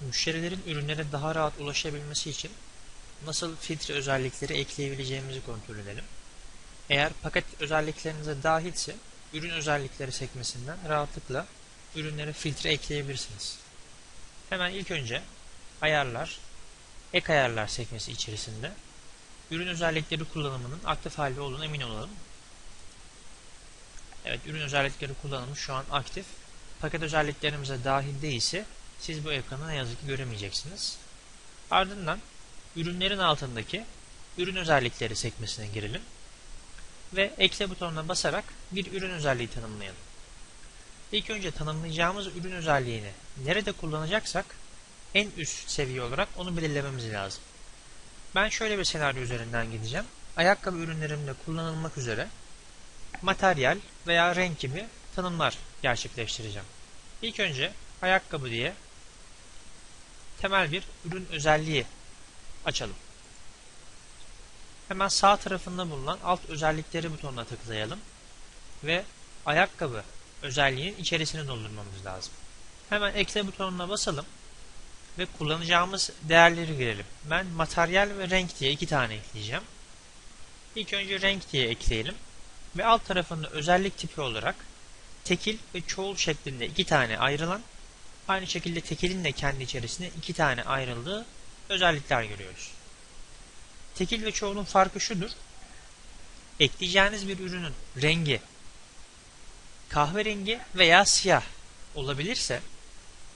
müşterilerin ürünlere daha rahat ulaşabilmesi için nasıl filtre özellikleri ekleyebileceğimizi kontrol edelim. Eğer paket özelliklerinize dahilse ürün özellikleri sekmesinden rahatlıkla ürünlere filtre ekleyebilirsiniz. Hemen ilk önce ayarlar, ek ayarlar sekmesi içerisinde ürün özellikleri kullanımının aktif halde olduğunu emin olalım. Evet ürün özellikleri kullanımı şu an aktif. Paket özelliklerimize dahil değilse siz bu ekranı ne yazık ki göremeyeceksiniz. Ardından ürünlerin altındaki ürün özellikleri sekmesine girelim ve ekle butonuna basarak bir ürün özelliği tanımlayalım. İlk önce tanımlayacağımız ürün özelliğini nerede kullanacaksak en üst seviye olarak onu belirlememiz lazım. Ben şöyle bir senaryo üzerinden gideceğim. Ayakkabı ürünlerimde kullanılmak üzere materyal veya renk gibi tanımlar gerçekleştireceğim. İlk önce ayakkabı diye temel bir ürün özelliği açalım. Hemen sağ tarafında bulunan alt özellikleri butonuna tıklayalım ve ayakkabı özelliğinin içerisini doldurmamız lazım. Hemen ekle butonuna basalım ve kullanacağımız değerleri girelim. Ben materyal ve renk diye iki tane ekleyeceğim. İlk önce renk diye ekleyelim ve alt tarafında özellik tipi olarak tekil ve çoğul şeklinde iki tane ayrılan aynı şekilde tekilin de kendi içerisinde iki tane ayrıldığı özellikler görüyoruz. Tekil ve çoğulun farkı şudur. Ekleyeceğiniz bir ürünün rengi kahverengi veya siyah olabilirse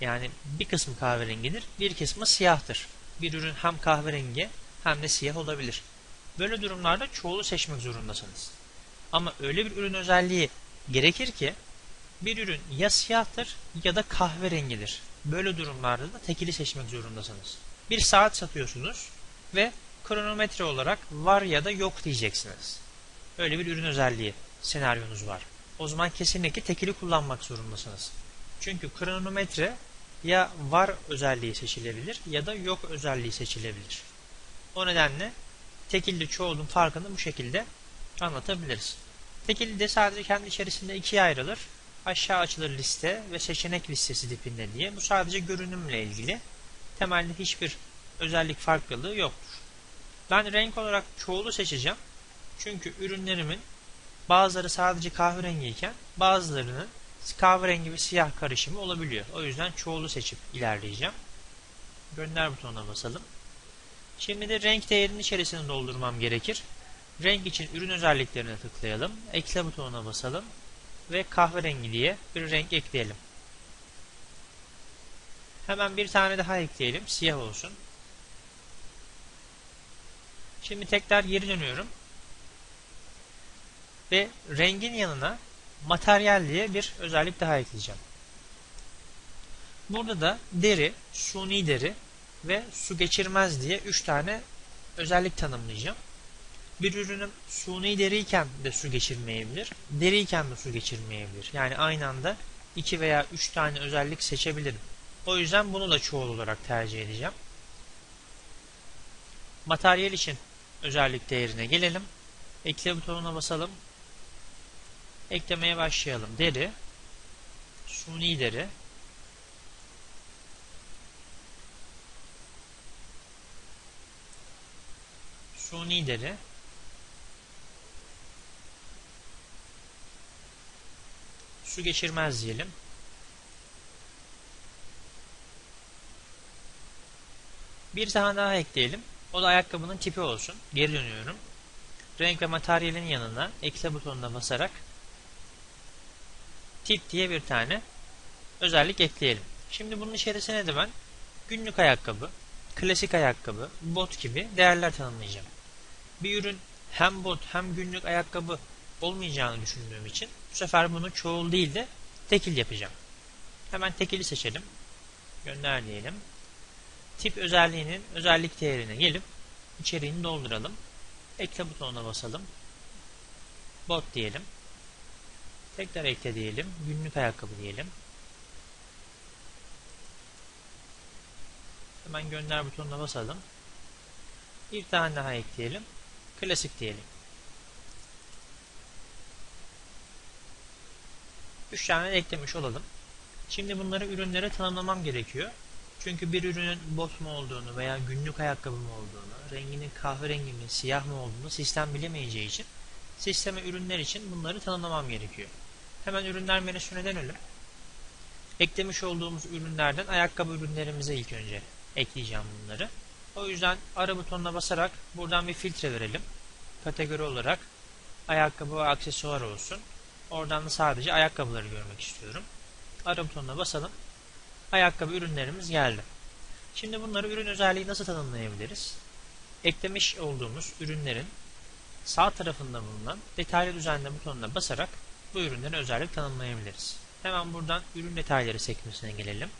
yani bir kısmı kahverengidir, bir kısmı siyahtır. Bir ürün hem kahverengi hem de siyah olabilir. Böyle durumlarda çoğulu seçmek zorundasınız. Ama öyle bir ürün özelliği gerekir ki bir ürün ya siyahtır ya da kahverengidir. Böyle durumlarda da tekili seçmek zorundasınız. Bir saat satıyorsunuz ve kronometre olarak var ya da yok diyeceksiniz. Öyle bir ürün özelliği senaryonuz var. O zaman kesinlikle tekili kullanmak zorundasınız. Çünkü kronometre ya var özelliği seçilebilir ya da yok özelliği seçilebilir. O nedenle tekilli çoğulun farkını bu şekilde anlatabiliriz. Tekilli de sadece kendi içerisinde ikiye ayrılır. Aşağı açılır liste ve seçenek listesi tipinde diye. Bu sadece görünümle ilgili. Temelde hiçbir özellik farklılığı yoktur. Ben renk olarak çoğulu seçeceğim. Çünkü ürünlerimin bazıları sadece kahverengiyken bazılarının kahverengi ve siyah karışımı olabiliyor. O yüzden çoğulu seçip ilerleyeceğim. Gönder butonuna basalım. Şimdi de renk değerinin içerisini doldurmam gerekir. Renk için ürün özelliklerine tıklayalım. Ekle butonuna basalım. Ve kahverengi diye bir renk ekleyelim. Hemen bir tane daha ekleyelim. Siyah olsun. Şimdi tekrar geri dönüyorum. Ve rengin yanına materyal diye bir özellik daha ekleyeceğim. Burada da deri, suni deri ve su geçirmez diye 3 tane özellik tanımlayacağım. Bir ürünüm suni deriyken de su geçirmeyebilir, deriyken de su geçirmeyebilir. Yani aynı anda 2 veya 3 tane özellik seçebilirim. O yüzden bunu da çoğul olarak tercih edeceğim. Materyal için özellik değerine gelelim. Ekle butonuna basalım. Eklemeye başlayalım. Deri, suni deri, suni deri, su geçirmez diyelim. Bir tane daha ekleyelim. O da ayakkabının tipi olsun. Geri dönüyorum. Renk ve materyalin yanına ekle butonuna basarak tip diye bir tane özellik ekleyelim. Şimdi bunun içerisine de ben günlük ayakkabı, klasik ayakkabı, bot gibi değerler tanımlayacağım. Bir ürün hem bot hem günlük ayakkabı olmayacağını düşündüğüm için bu sefer bunu çoğul değil de tekil yapacağım. Hemen tekili seçelim. Gönder diyelim. Tip özelliğinin özellik değerine gelip içeriğini dolduralım. Ekle butonuna basalım. Bot diyelim. Tekrar ekle diyelim. Günlük ayakkabı diyelim. Hemen gönder butonuna basalım. Bir tane daha ekleyelim. Klasik diyelim. 3 tane eklemiş olalım. Şimdi bunları ürünlere tanımlamam gerekiyor. Çünkü bir ürünün bot mu olduğunu veya günlük ayakkabı mı olduğunu, renginin kahverengi mi, siyah mı olduğunu sistem bilemeyeceği için sisteme ürünler için bunları tanımlamam gerekiyor. Hemen ürünler menüsüne dönelim. Eklemiş olduğumuz ürünlerden ayakkabı ürünlerimize ilk önce ekleyeceğim bunları. O yüzden ara butonuna basarak buradan bir filtre verelim. Kategori olarak ayakkabı ve aksesuar olsun. Oradan da sadece ayakkabıları görmek istiyorum. Ara butonuna basalım. Ayakkabı ürünlerimiz geldi. Şimdi bunları ürün özelliği nasıl tanımlayabiliriz? Eklemiş olduğumuz ürünlerin sağ tarafında bulunan detaylı düzenle butonuna basarak bu ürünlerin özellik tanımlayabiliriz. Hemen buradan ürün detayları sekmesine gelelim.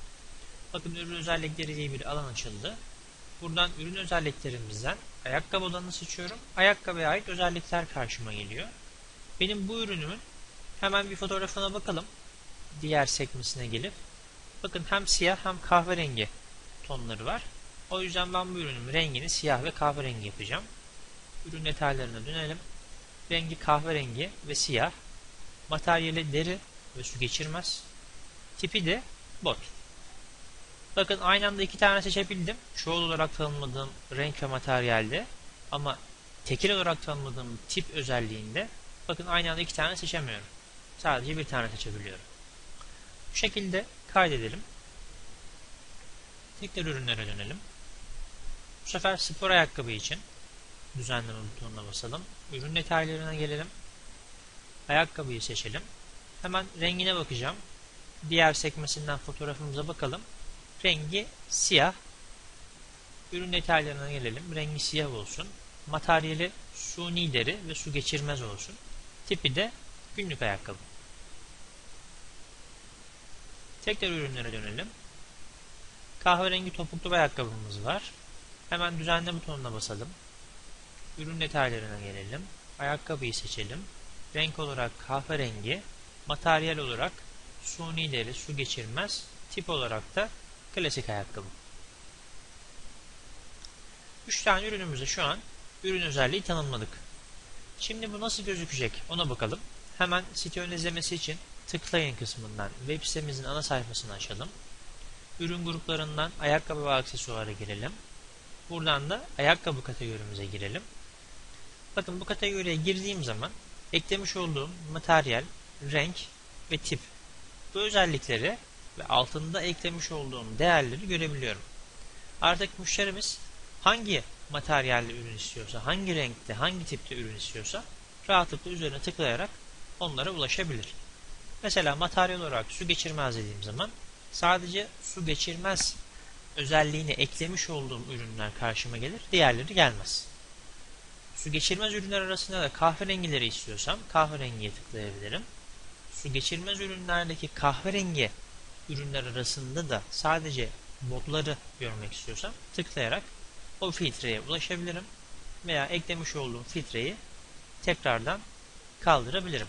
Bakın ürün özellikleri diye bir alan açıldı. Buradan ürün özelliklerimizden ayakkabı olanı seçiyorum. Ayakkabıya ait özellikler karşıma geliyor. Benim bu ürünümün hemen bir fotoğrafına bakalım. Diğer sekmesine gelip bakın hem siyah hem kahverengi tonları var. O yüzden ben bu ürünün rengini siyah ve kahverengi yapacağım. Ürün detaylarına dönelim. Rengi kahverengi ve siyah. Materyali deri ve su geçirmez. Tipi de bot. Bakın aynı anda iki tane seçebildim. Çoğul olarak tanımladığım renk ve materyalde ama tekil olarak tanımladığım tip özelliğinde bakın aynı anda iki tane seçemiyorum. Sadece bir tane seçebiliyorum. Bu şekilde kaydedelim. Tekrar ürünlere dönelim. Bu sefer spor ayakkabı için düzenleme butonuna basalım. Ürün detaylarına gelelim. Ayakkabıyı seçelim. Hemen rengine bakacağım. Diğer sekmesinden fotoğrafımıza bakalım. Rengi siyah. Ürün detaylarına gelelim. Rengi siyah olsun. Materyali suni deri ve su geçirmez olsun. Tipi de günlük ayakkabı. Tekrar ürünlere dönelim. Kahverengi topuklu bir ayakkabımız var. Hemen düzenle butonuna basalım. Ürün detaylarına gelelim. Ayakkabıyı seçelim. Renk olarak kahverengi, materyal olarak suni deri, su geçirmez, tip olarak da klasik ayakkabı. 3 tane ürünümüzü şu an ürün özelliği tanımladık. Şimdi bu nasıl gözükecek ona bakalım. Hemen site ön izlemesi için tıklayın kısmından web sitemizin ana sayfasını açalım. Ürün gruplarından ayakkabı ve aksesuara girelim. Buradan da ayakkabı kategorimize girelim. Bakın bu kategoriye girdiğim zaman eklemiş olduğum materyal, renk ve tip bu özellikleri ve altında eklemiş olduğum değerleri görebiliyorum. Artık müşterimiz hangi materyalli ürün istiyorsa, hangi renkte, hangi tipte ürün istiyorsa rahatlıkla üzerine tıklayarak onlara ulaşabilir. Mesela materyal olarak su geçirmez dediğim zaman sadece su geçirmez özelliğini eklemiş olduğum ürünler karşıma gelir, diğerleri gelmez. Su geçirmez ürünler arasında da kahverengileri istiyorsam kahverengiye tıklayabilirim. Su geçirmez ürünlerdeki kahverengi ürünler arasında da sadece modları görmek istiyorsam tıklayarak o filtreye ulaşabilirim veya eklemiş olduğum filtreyi tekrardan kaldırabilirim.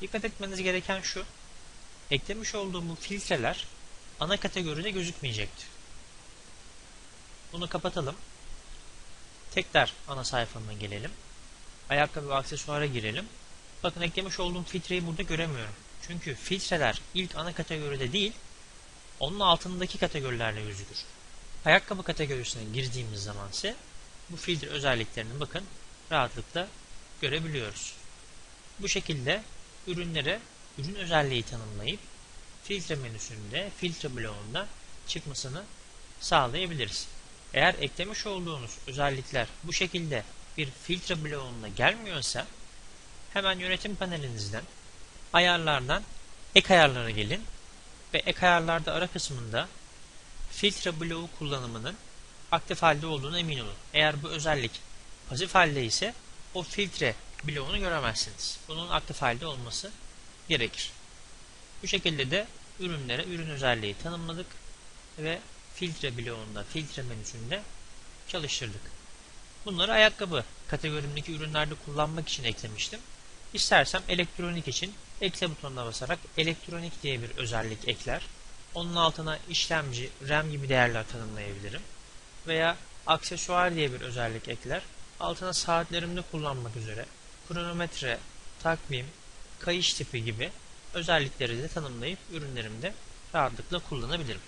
Dikkat etmeniz gereken şu, eklemiş olduğum bu filtreler ana kategoride gözükmeyecektir. Bunu kapatalım. Tekrar ana sayfama gelelim. Ayakkabı ve aksesuara girelim. Bakın eklemiş olduğum filtreyi burada göremiyorum. Çünkü filtreler ilk ana kategoride değil, onun altındaki kategorilerle gözükür. Ayakkabı kategorisine girdiğimiz zaman ise bu filtre özelliklerini bakın rahatlıkla görebiliyoruz. Bu şekilde ürünlere ürün özelliği tanımlayıp filtre menüsünde, filtre bloğunda çıkmasını sağlayabiliriz. Eğer eklemiş olduğunuz özellikler bu şekilde bir filtre bloğunda gelmiyorsa hemen yönetim panelinizden ayarlardan ek ayarlara gelin ve ek ayarlarda ara kısmında filtre bloğu kullanımının aktif halde olduğunu emin olun. Eğer bu özellik pasif halde ise o filtre bloğunu göremezsiniz. Bunun aktif halde olması gerekir. Bu şekilde de ürünlere ürün özelliği tanımladık ve filtre bloğunda, filtre menüsünde çalıştırdık. Bunları ayakkabı kategorimdeki ürünlerde kullanmak için eklemiştim. İstersem elektronik için ekle butonuna basarak elektronik diye bir özellik ekler. Onun altına işlemci, RAM gibi değerler tanımlayabilirim. Veya aksesuar diye bir özellik ekler. Altına saatlerimde kullanmak üzere kronometre, takvim, kayış tipi gibi özellikleri de tanımlayıp ürünlerimde rahatlıkla kullanabilirim.